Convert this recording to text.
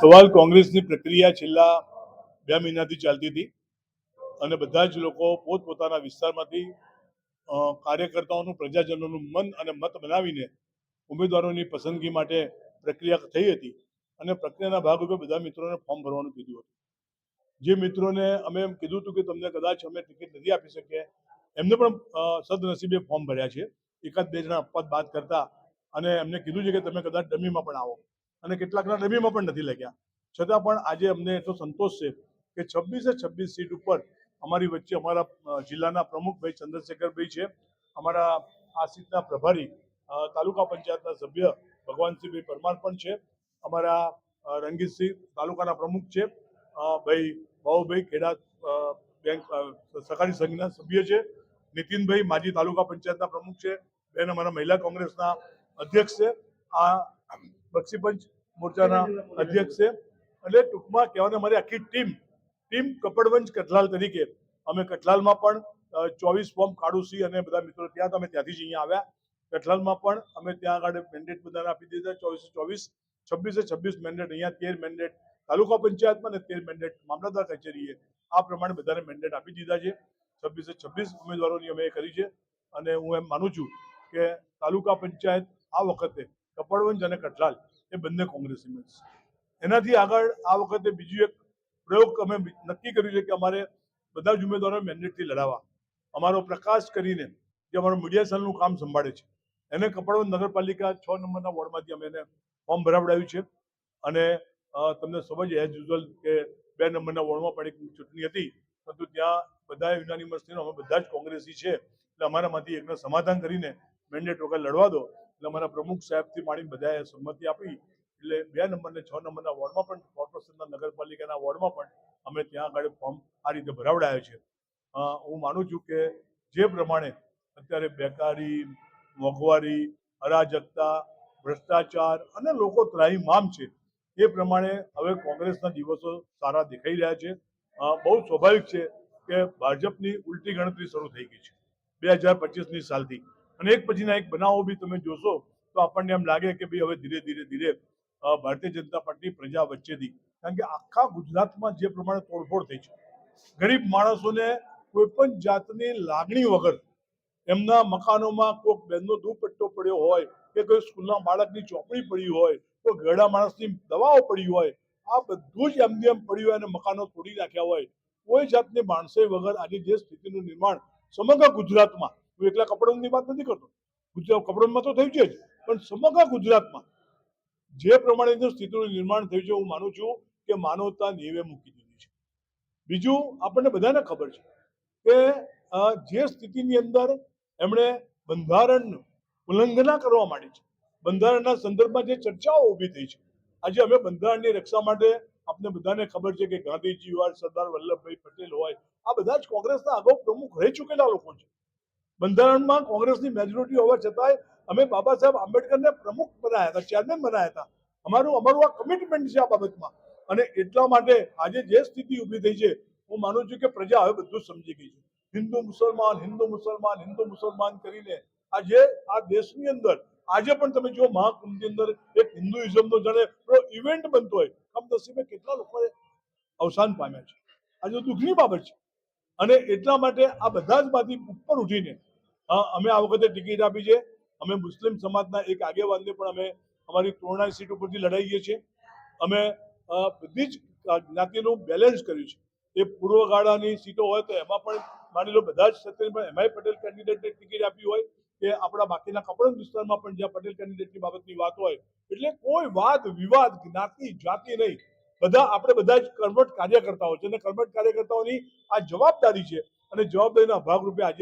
સવાલ કોંગ્રેસની પ્રક્રિયા છેલ્લા બે મહિનાથી ચાલતી હતી અને બધા જ લોકો પોતપોતાના વિસ્તારમાંથી કાર્યકર્તાઓનું, પ્રજાજનોનું મન અને મત બનાવીને ઉમેદવારોની પસંદગી માટે પ્રક્રિયા થઈ હતી અને પ્રક્રિયાના ભાગરૂપે બધા મિત્રોને ફોર્મ ભરવાનું કીધું હતું. જે મિત્રોને અમે એમ કીધું હતું કે તમને કદાચ અમે ટિકિટ નથી આપી શકીએ, એમને પણ સદનસીબે ફોર્મ ભર્યા છે. એકાદ બે જણા અપવાદ બાદ કરતા અને એમને કીધું છે કે તમે કદાચ ડમીમાં પણ આવો. અને કેટલાકના ડમીમાં પણ નથી લગ્યા. છતાં પણ આજે અમને એટલો સંતોષ છે કે છવ્વીસે છવ્વીસ સીટ ઉપર અમારી વચ્ચે અમારા જિલ્લાના પ્રમુખભાઈ ચંદ્રશેખરભાઈ છે. અમારા આ સીટના પ્રભારી તાલુકા પંચાયતના સભ્ય ભગવાનસિંહભાઈ પરમાર પણ છે. અમારા અ, રંગીતસિંહ તાલુકાના પ્રમુખ છે. ભાઈ બાબુભાઈ ખેડા બેંક સહકારી સંઘના સભ્ય છે. નીતિનભાઈ માજી તાલુકા પંચાયતના પ્રમુખ છે. બેન અમારા મહિલા કોંગ્રેસના અધ્યક્ષ છે. આ બક્ષીપંચ મોરચાના અધ્યક્ષ છે. એટલે ટૂંકમાં કહેવાને અમારી આખી ટીમ ટીમ કપડવંજ કઠલાલ તરીકે. અમે કઠલાલમાં પણ ચોવીસ ફોર્મ ખાડુસી અને બધા મિત્રો ત્યાં અમે ત્યાંથી જ અહીંયા આવ્યા. કઠલાલમાં પણ અમે ત્યાં આગળ મેન્ડેટ બધાને આપી દીધા. ચોવીસે ચોવીસ, છવ્વીસે છવ્વીસ મેન્ડેટ અહીંયા તેર મેન્ડેટ તાલુકા પંચાયતમાં ને તેર મેન્ડેટ મામલતદાર કચેરીએ આ પ્રમાણે બધાને મેન્ડેટ આપી દીધા છે. છવ્વીસે છવ્વીસ ઉમેદવારોની અમે કરી છે. અને હું એમ માનું છું કે તાલુકા પંચાયત આ વખતે કપડવંજ અને કઠલાલ એ બંને કોંગ્રેસી મળશે એનાથી આગળ આ વખતે બીજું એક પ્રયોગ અમે નક્કી કર્યું છે કે અમારે બધા જ ઉમેદવારો મેન્ડેટથી લડાવવા. અમારો પ્રકાશ કરીને જે અમારો મીડિયા સેલનું કામ સંભાળે છે. એને કપડવંજ નગરપાલિકા છ નંબરના વોર્ડમાંથી અમે એને ફોર્મ ભરાવડાવ્યું છે. અને તમને સમજ એઝ યુઝ્યુઅલ કે બે નંબરના વોર્ડમાં પણ એક ચૂંટણી હતી. પરંતુ ત્યાં બધા યુનાનિમસ થઈને અમે બધા જ કોંગ્રેસી છે. એટલે અમારામાંથી એકને સમાધાન કરીને મેન્ડેટ વગર લડવા દો. એટલે અમારા પ્રમુખ સાહેબથી માંડીને બધાએ સંમતિ આપી. એટલે બે નંબરને છ નંબરના વોર્ડમાં પણ કોર્પોરેશનના નગરપાલિકાના વોર્ડમાં પણ અમે ત્યાં આગળ ફોર્મ આ રીતે ભરાવડાયો છે. હું માનું છું કે જે પ્રમાણે અત્યારે બેકારી, મોંઘવારી, અરાજકતા, ભ્રષ્ટાચાર અને લોકો ત્રાહીમામ છે, એ પ્રમાણે હવે કોંગ્રેસના દિવસો સારા દેખાઈ રહ્યા છે. બહુ સ્વાભાવિક છે કે ભાજપની ઉલટી ગણતરી શરૂ થઈ ગઈ છે, બે હજાર પચીસની સાલથી. અને એક પછીના એક બનાવો બી તમે જોશો, તો આપણને એમ લાગે કે ભાઈ હવે ધીરે ધીરે ધીરે ભારતીય જનતા પાર્ટી પ્રજા વચ્ચેથી, કારણ કે આખા ગુજરાતમાં જે પ્રમાણે તોડફોડ થઈ છે. ગરીબ માણસોને કોઈ પણ જાતની લાગણી વગર એમના મકાનોમાં કોઈક બેનનો દુપટ્ટો પડ્યો હોય, કે કોઈ સ્કૂલના બાળકની ચોપડી પડી હોય, કોઈ ગરડા માણસની દવાઓ પડી હોય, આ બધું જ એમની એમ પડ્યું હોય અને મકાનો તોડી નાખ્યા હોય. કોઈ જાતની માણસે વગર આજે જે સ્થિતિનું નિર્માણ સમગ્ર ગુજરાતમાં હું એકલા કપડવંજની વાત નથી કરતો. ગુજરાત કપડામાં તો થયું છે જ. પણ સમગ્ર ગુજરાતમાં જે પ્રમાણેની સ્થિતિનું નિર્માણ થયું છે, હું માનું છું કે માનવતા નેવે મૂકી દીધી છે. બીજું આપણને બધાને ખબર છે કે જે સ્થિતિની અંદર એમણે બંધારણનું ઉલ્લંઘના કરવા માંડી છે, બંધારણના સંદર્ભમાં જે ચર્ચાઓ ઊભી થઈ છે, આજે અમે બંધારણની રક્ષા માટે આપણે બધાને ખબર છે કે ગાંધીજી હોય, સરદાર વલ્લભભાઈ પટેલ હોય, આ બધા જ કોંગ્રેસના અગાઉ પ્રમુખ રહી ચૂકેલા લોકો છે. બંધારણમાં કોંગ્રેસની મેજોરિટી હોવા છતાંય અમે બાબા સાહેબ આંબેડકરને પ્રમુખ બનાવ્યા હતા ચેરમેન બનાવ્યા હતા. અમારું અમારું આ કમિટમેન્ટ છે આ બાબતમાં. અને એટલા માટે આજે જે સ્થિતિ ઊભી થઈ છે, હું માનું છું કે પ્રજા હવે બધું સમજી ગઈ છે. હિન્દુ મુસલમાન હિન્દુ મુસલમાન હિન્દુ મુસલમાન કરીને આજે આ દેશની અંદર, આજે પણ તમે જો મહાકુંભની અંદર એક હિન્દુઇઝમનો જાણે ઇવેન્ટ બનતો હોય. કમનસીબે કેટલા લોકોએ અવસાન પામ્યા છે. આજે દુઃખની બાબત છે. અને એટલા માટે આ બધા જ માંથી ઉપર ઉઠીને અમે આ વખતે ટિકિટ આપી છે. અમે મુસ્લિમ સમાજના એક આગેવાનને પણ અમે અમારી તોરણા સીટ ઉપરથી લડાઈએ છીએ. અમે બધી જ જ્ઞાતિનું બેલેન્સ કર્યું છે. એ પૂર્વ ગાળાની સીટો હોય તો એમાં પણ માની લો બધા જ ક્ષેત્રે પણ એમાંય પટેલ કેન્ડિડેટને ટિકિટ આપી હોય કે આપણા બાકીના કપડન વિસ્તારમાં પણ જ્યાં પટેલ કેન્ડિડેટની બાબતની વાત હોય. એટલે કોઈ વાદ, વિવાદ, જ્ઞાતિ, જાતિ નહીં. બધા, આપણે બધા જ કર્મઠ કાર્યકર્તાઓ છે અને કર્મઠ કાર્યકર્તાઓની આ જવાબદારી છે. અને જવાબદારીના ભાગરૂપે આજે